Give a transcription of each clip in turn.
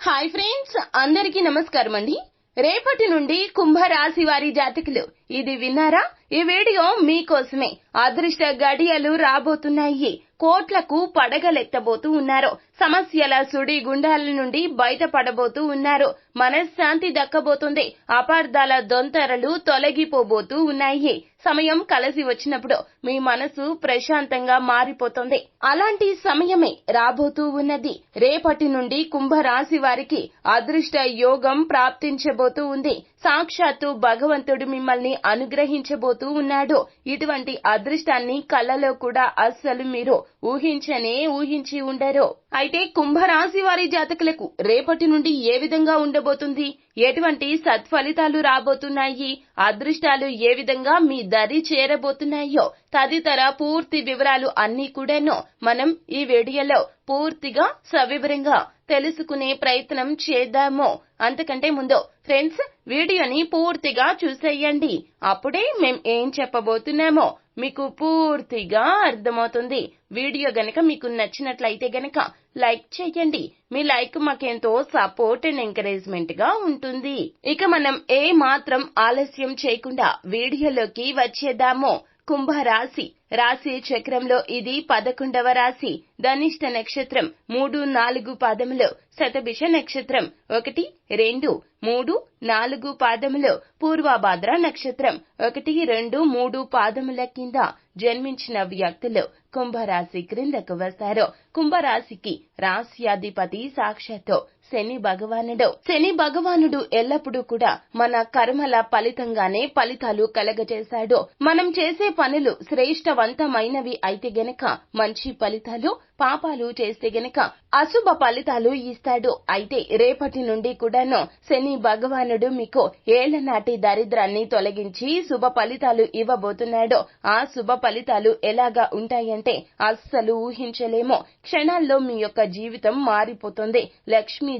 Hi friends అందరికీ నమస్కారం అండి. రేపటి నుండి కుంభరాశి వారి జాతకులు ఇది విన్నారా? ఈ వీడియో మీకోసమే. అదృష్ట గడియలు రాబోతున్నాయి. కోట్లకు పడగలెత్తబోతూ ఉన్నారు. సమస్యల సుడి గుండాల నుండి బయటపడబోతూ ఉన్నారు. మనశ్శాంతి దక్కబోతుంది. అపార్థాల దొంతరలు తొలగిపోబోతూ ఉన్నాయి. సమయం కలిసి వచ్చినప్పుడు మీ మనసు ప్రశాంతంగా మారిపోతుంది. అలాంటి సమయమే రాబోతూ ఉన్నది. రేపటి నుండి కుంభరాశి వారికి అదృష్ట యోగం ప్రాప్తించబోతూ ఉంది. సాక్షాత్తు భగవంతుడు మిమ్మల్ని అనుగ్రహించబోతూ ఉన్నాడు. ఇటువంటి అదృష్టాన్ని కళ్ళలో కూడా అస్సలు మీరు ఊహించనే ఊహించి ఉండరు. అయితే కుంభరాశి వారి జాతకులకు రేపటి నుండి ఏ విధంగా ఉండబోతుంది? ఎటువంటి సత్ఫలితాలు రాబోతున్నాయి? అదృష్టాలు ఏ విధంగా మీ దరి చేరబోతున్నాయో తదితర పూర్తి వివరాలు అన్నీ కూడాను మనం ఈ వీడియోలో పూర్తిగా సవివరంగా తెలుసుకునే ప్రయత్నం చేద్దాము. అంతకంటే ముందు ఫ్రెండ్స్ వీడియోని పూర్తిగా చూసేయండి. అప్పుడే మేం ఏం చెప్పబోతున్నామో మీకు పూర్తిగా అర్థమవుతుంది. వీడియో గనక మీకు నచ్చినట్లయితే గనక లైక్ చేయండి. మీ లైక్ మాకెంతో సపోర్ట్ అండ్ ఎంకరేజ్మెంట్గా ఉంటుంది. ఇక మనం ఏ మాత్రం ఆలస్యం చేయకుండా వీడియోలోకి వచ్చేద్దాము. కుంభరాశి. రాశి చక్రంలో ఇది పదకొండవ రాశి. ధనిష్ట నక్షత్రం మూడు నాలుగు పాదములు. శతభిష నక్షత్రం ఒకటి రెండు మూడు నాలుగు పాదములు. పూర్వభాద్ర నక్షత్రం ఒకటి రెండు మూడు పాదముల కింద జన్మించిన వ్యక్తులు కుంభరాశి క్రిందకు వస్తారు. కుంభరాశికి రాశ్యాధిపతి సాక్షాత్తు శని భగవానుడు. శని భగవానుడు ఎల్లప్పుడూ కూడా మన కర్మల ఫలితంగానే ఫలితాలు కలగజేశాడు. మనం చేసే పనులు శ్రేష్టవంతమైనవి అయితే గనక మంచి ఫలితాలు పాపాలు చేస్తే గనక అశుభ ఫలితాలు ఇస్తాడు. అయితే రేపటి నుండి కూడాను శని భగవానుడు మీకు ఏళ్ళనాటి దరిద్రాన్ని తొలగించి శుభ ఫలితాలు ఇవ్వబోతున్నాడు. ఆ శుభ ఫలితాలు ఎలాగా ఉంటాయంటే అస్సలు ఊహించలేము. క్షణాల్లో మీ యొక్క జీవితం మారిపోతుంది.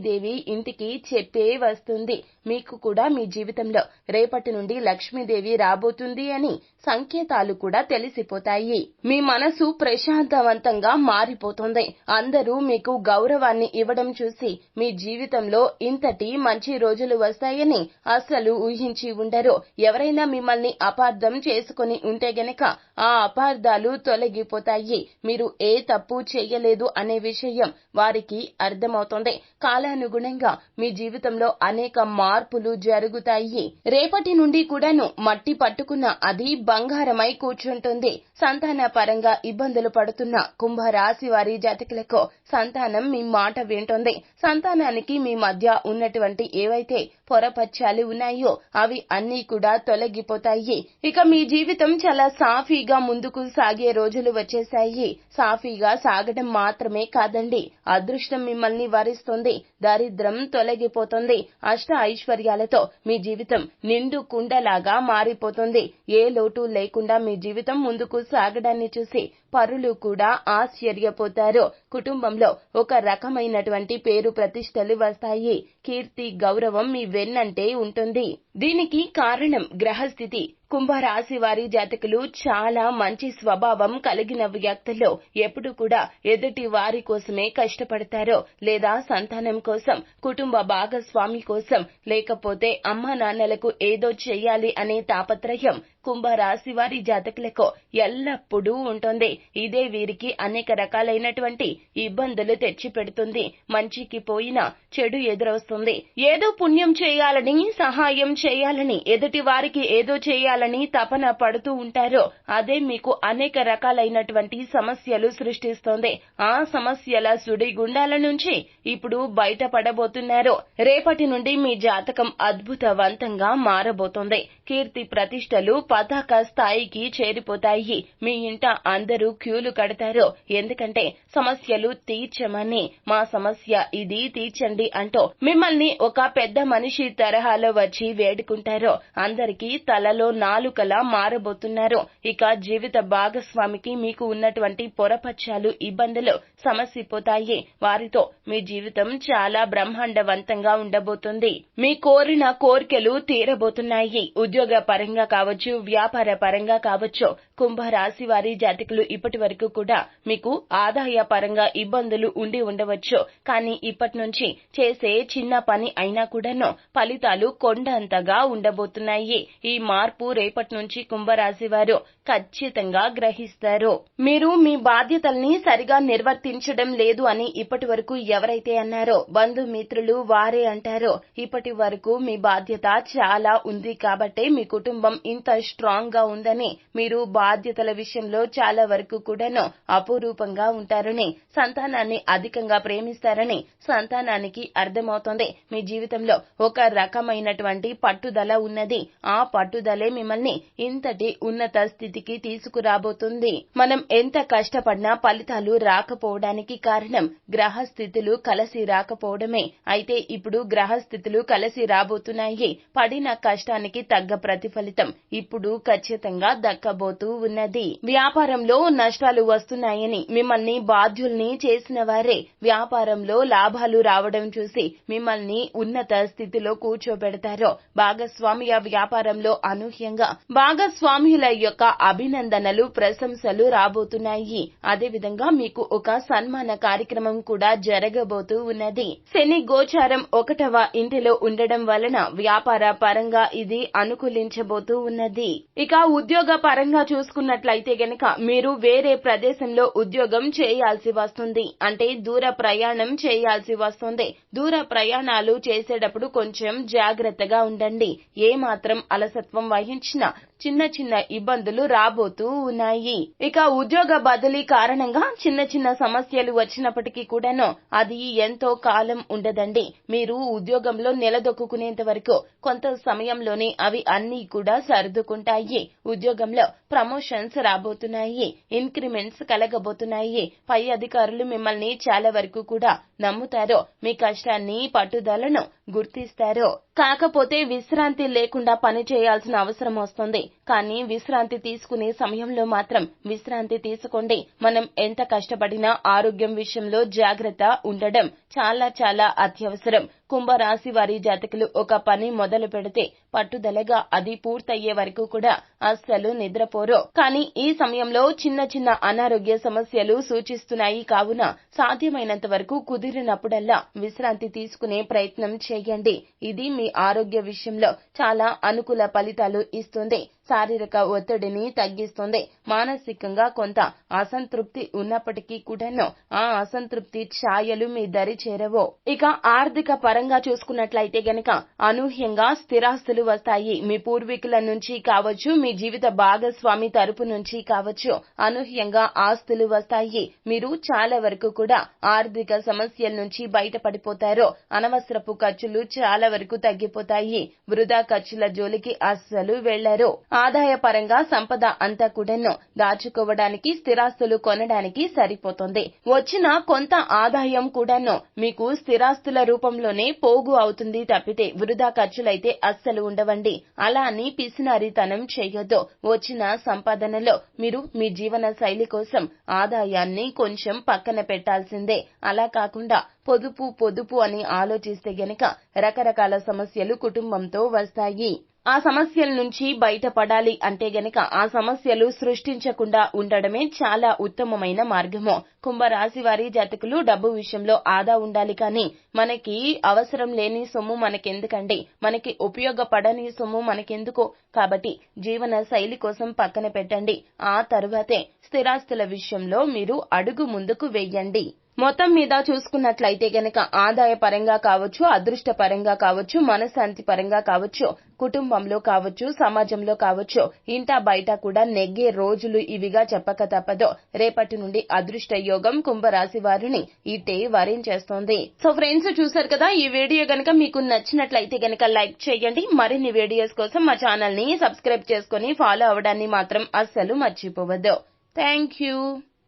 లక్ష్మీదేవి ఇంటికి చెప్పే వస్తుంది. మీకు కూడా మీ జీవితంలో రేపటి నుండి లక్ష్మీదేవి రాబోతుంది అని సంకేతాలు కూడా తెలిసిపోతాయి. మీ మనసు ప్రశాంతవంతంగా మారిపోతుంది. అందరూ మీకు గౌరవాన్ని ఇవ్వడం చూసి మీ జీవితంలో ఇంతటి మంచి రోజులు వస్తాయని అస్సలు ఊహించి ఉండరు. ఎవరైనా మిమ్మల్ని అపార్థం చేసుకుని ఉంటే గనక ఆ అపార్థాలు తొలగిపోతాయి. మీరు ఏ తప్పు చేయలేదు అనే విషయం వారికి అర్థమవుతుంది. కాలానుగుణంగా మీ జీవితంలో అనేక మార్పులు జరుగుతాయి. రేపటి నుండి కూడాను మట్టి పట్టుకున్న అది బంగారమై కూర్చుంటుంది. సంతాన పరంగా ఇబ్బందులు పడుతున్న కుంభరాశి వారి జాతకులకు సంతానం మీ మాట వింటుంది. సంతానానికి మీ మధ్య ఉన్నటువంటి ఏవైతే పొరపచ్చాలు ఉన్నాయో అవి అన్నీ కూడా తొలగిపోతాయి. ఇక మీ జీవితం చాలా సాఫీగా ముందుకు సాగే రోజులు వచ్చేసాయి సాఫీగా సాగడం మాత్రమే కాదండి. అదృష్టం మిమ్మల్ని వరిస్తుంది. దరిద్రం తొలగిపోతుంది. అష్ట ఐశ్వర్యాలతో మీ జీవితం నిండు కుండలాగా మారిపోతుంది. ఏ లోటు లేకుండా మీ జీవితం ముందుకు సాగడాన్ని చూసి పరులు కూడా ఆశ్చర్యపోతారు. కుటుంబంలో ఒక రకమైనటువంటి పేరు ప్రతిష్టలు వస్తాయి. కీర్తి గౌరవం మీ వెన్నంటే ఉంటుంది. దీనికి కారణం గ్రహస్థితి. కుంభరాశి వారి జాతకులు చాలా మంచి స్వభావం కలిగిన వ్యక్తులు ఎప్పుడు కూడా ఎదుటి వారి కోసమే కష్టపడతారో. లేదా సంతానం కోసం కుటుంబ భాగస్వామి కోసం లేకపోతే అమ్మా నాన్నలకు ఏదో చేయాలి అనే తాపత్రయం కుంభరాశి వారి జాతకులకు ఎల్లప్పుడూ ఉంటుంది. ఇదే వీరికి అనేక రకాలైనటువంటి ఇబ్బందులు తెచ్చిపెడుతుంది. మంచికి పోయినా చెడు ఎదురొస్తుంది. ఏదో పుణ్యం చేయాలని సహాయం చేయాలని ఎదుటి వారికి ఏదో చేయాలని తపన పడుతూ ఉంటారో అదే మీకు అనేక రకాలైనటువంటి సమస్యలు సృష్టిస్తోంది. ఆ సమస్యల సుడిగుండాల నుంచి ఇప్పుడు బయటపడబోతున్నారు రేపటి నుండి మీ జాతకం అద్భుతవంతంగా మారబోతోంది. కీర్తి ప్రతిష్టలు పతాక స్థాయికి చేరిపోతాయి. మీ ఇంట అందరూ క్యూలు కడతారు? ఎందుకంటే సమస్యలు తీర్చమని. మా సమస్య ఇది తీర్చండి అంటూ మిమ్మల్ని ఒక పెద్ద మనిషి తరహాలో వచ్చి వేడుకుంటారు? అందరికీ తలలో నాలుకలా మారబోతున్నారు. ఇక జీవిత భాగస్వామికి మీకు ఉన్నటువంటి పొరపచ్చాలు ఇబ్బందులు సమసిపోతాయి. వారితో మీ జీవితం చాలా బ్రహ్మాండవంతంగా ఉండబోతుంది. మీ కోరిన కోరికలు తీరబోతున్నాయి. ఉద్యోగ పరంగా కావచ్చు వ్యాపార పరంగా కావచ్చు కుంభరాశి వారి జాతకులు ఇప్పటి వరకు కూడా మీకు ఆదాయ పరంగా ఇబ్బందులు ఉండి ఉండవచ్చు. కానీ ఇప్పటి నుంచి చేసే చిన్న పని అయినా కూడాను ఫలితాలు కొండంతగా ఉండబోతున్నాయి. ఈ మార్పు రేపటి నుంచి కుంభరాశి వారు ఖచ్చితంగా గ్రహిస్తారు. మీరు మీ బాధ్యతల్ని సరిగా నిర్వర్తించడం లేదు అని ఇప్పటి వరకు ఎవరైతే అన్నారో బంధుమిత్రులు వారే అంటారో ఇప్పటి వరకు మీ బాధ్యత చాలా ఉంది కాబట్టే మీ కుటుంబం ఇంత స్ట్రాంగ్గా ఉందని మీరు బాధ్యతల విషయంలో చాలా వరకు కూడాను అపురూపంగా ఉంటారని సంతానాన్ని అధికంగా ప్రేమిస్తారని సంతానానికి అర్థమవుతోంది. మీ జీవితంలో ఒక రకమైనటువంటి పట్టుదల ఉన్నది. ఆ పట్టుదలే మిమ్మల్ని ఇంతటి ఉన్నత స్థితికి తీసుకురాబోతుంది. మనం ఎంత కష్టపడినా ఫలితాలు రాకపోవడానికి కారణం గ్రహ స్థితులు కలసి రాకపోవడమే. అయితే ఇప్పుడు గ్రహ స్థితులు కలసి రాబోతున్నాయి. పడిన కష్టానికి తగ్గ ప్రతిఫలితం ఇప్పుడు ఖచ్చితంగా దక్కబోతూ ఉన్నది. వ్యాపారంలో నష్టాలు వస్తున్నాయని మిమ్మల్ని బాధ్యుల్ని చేసిన వారే. వ్యాపారంలో లాభాలు రావడం చూసి మిమ్మల్ని ఉన్నత స్థితిలో కూర్చోబెడతారో. భాగస్వామ్య వ్యాపారంలో అనూహ్యంగా భాగస్వామ్యుల యొక్క అభినందనలు ప్రశంసలు రాబోతున్నాయి. అదేవిధంగా మీకు ఒక సన్మాన కార్యక్రమం కూడా జరగబోతూ ఉన్నది. శని గోచారం ఒకటవ ఇంటిలో ఉండడం వలన వ్యాపార పరంగా ఇది అనుకూలించబోతూ ఉన్నది. ఇక ఉద్యోగ పరంగా చూసుకున్నట్లయితే గనక మీరు వేరే ప్రదేశంలో ఉద్యోగం చేయాల్సి వస్తుంది. అంటే దూర ప్రయాణం చేయాల్సి వస్తుంది. దూర ప్రయాణాలు చేసేటప్పుడు కొంచెం జాగ్రత్తగా ఉండండి. ఏ మాత్రం అలసత్వం వహించినా చిన్న చిన్న ఇబ్బందులు రాబోతూ ఉన్నాయి. ఇక ఉద్యోగ బదిలీ కారణంగా చిన్న చిన్న సమస్యలు వచ్చినప్పటికీ కూడాను అది ఎంతో కాలం ఉండదండి. మీరు ఉద్యోగంలో నిలదొక్కునేంత వరకు కొంత సమయంలోనే అవి అన్నీ కూడా సర్దుకుంటాయి. ఉద్యోగంలో ప్రమోషన్స్ రాబోతున్నాయి. ఇంక్రిమెంట్స్ కలగబోతున్నాయి. పై అధికారులు మిమ్మల్ని చాలా వరకు కూడా నమ్ముతారో మీ కష్టాన్ని పట్టుదలను గుర్తిస్తారో కాకపోతే విశ్రాంతి లేకుండా పని చేయాల్సిన అవసరం వస్తుంది. కానీ విశ్రాంతి తీసుకునే సమయంలో మాత్రం విశ్రాంతి తీసుకోండి. మనం ఎంత కష్టపడినా ఆరోగ్యం విషయంలో జాగ్రత్త ఉండడం చాలా చాలా అత్యవసరం. కుంభరాశి వారి జాతకులు ఒక పని మొదలు పెడితే పట్టుదలగా అది పూర్తయ్యే వరకు కూడా అస్సలు నిద్రపోరు. కానీ ఈ సమయంలో చిన్న చిన్న అనారోగ్య సమస్యలు సూచిస్తున్నాయి. కావున సాధ్యమైనంత వరకు కుదిరినప్పుడల్లా విశ్రాంతి తీసుకునే ప్రయత్నం చేయండి. ఇది మీ ఆరోగ్య విషయంలో చాలా అనుకూల ఫలితాలు ఇస్తుంది. శారీరక ఒత్తిడిని తగ్గిస్తుంది. మానసికంగా కొంత అసంతృప్తి ఉన్నప్పటికీ కూడాను ఆ అసంతృప్తి ఛాయలు మీ దరి చేరవో. ఇక ఆర్థిక పరంగా చూసుకున్నట్లయితే గనక అనూహ్యంగా స్థిరాస్తులు వస్తాయి. మీ పూర్వీకుల నుంచి కావచ్చు మీ జీవిత భాగస్వామి తరపు నుంచి కావచ్చు అనూహ్యంగా ఆస్తులు వస్తాయి. మీరు చాలా వరకు కూడా ఆర్థిక సమస్యల నుంచి బయటపడిపోతారు. అనవసరపు ఖర్చులు చాలా వరకు తగ్గిపోతాయి. వృధా ఖర్చుల జోలికి అస్సలు వెళ్ళరు ఆదాయ పరంగా సంపద అంతా కూడాను దాచుకోవడానికి స్థిరాస్తులు కొనడానికి సరిపోతుంది. వచ్చిన కొంత ఆదాయం కూడాను మీకు స్థిరాస్తుల రూపంలోనే పోగు అవుతుంది తప్పితే వృధా ఖర్చులైతే అస్సలు ఉండవండి. అలా అని పిసినారితనం చేయొద్దు. వచ్చిన సంపాదనలో మీరు మీ జీవన శైలి కోసం ఆదాయాన్ని కొంచెం పక్కన పెట్టాల్సిందే. అలా కాకుండా పొదుపు పొదుపు అని ఆలోచిస్తే గనక రకరకాల సమస్యలు కుటుంబంతో వస్తాయి. ఆ సమస్యల నుంచి బయటపడాలి అంటే గనక ఆ సమస్యలు సృష్టించకుండా ఉండడమే చాలా ఉత్తమమైన మార్గము. కుంభరాశి వారి జాతకులు డబ్బు విషయంలో ఆదా ఉండాలి కానీ మనకి అవసరం లేని సొమ్ము మనకెందుకండి? మనకి ఉపయోగపడని సొమ్ము మనకెందుకు? కాబట్టి జీవన శైలి కోసం పక్కన పెట్టండి. ఆ తరువాతే స్థిరాస్తుల విషయంలో మీరు అడుగు ముందుకు వెయ్యండి మొత్తం మీద చూసుకున్నట్లయితే గనక ఆదాయ పరంగా కావచ్చు అదృష్ట పరంగా కావచ్చు మనశాంతి పరంగా కావచ్చు కుటుంబంలో కావచ్చు సమాజంలో కావచ్చు ఇంట బయట కూడా నెగ్గే రోజులు ఇవిగా చెప్పక తప్పదు. రేపటి నుండి అదృష్ట యోగం కుంభరాశి వారిని ఇటే వరించేస్తోంది. సో ఫ్రెండ్స్ చూసారు కదా ఈ వీడియో గనక మీకు నచ్చినట్లయితే గనక లైక్ చేయండి. మరిన్ని వీడియోస్ కోసం మా ఛానల్ని సబ్స్క్రైబ్ చేసుకుని ఫాలో అవడాన్ని మాత్రం అస్సలు మర్చిపోవద్దు. Thank you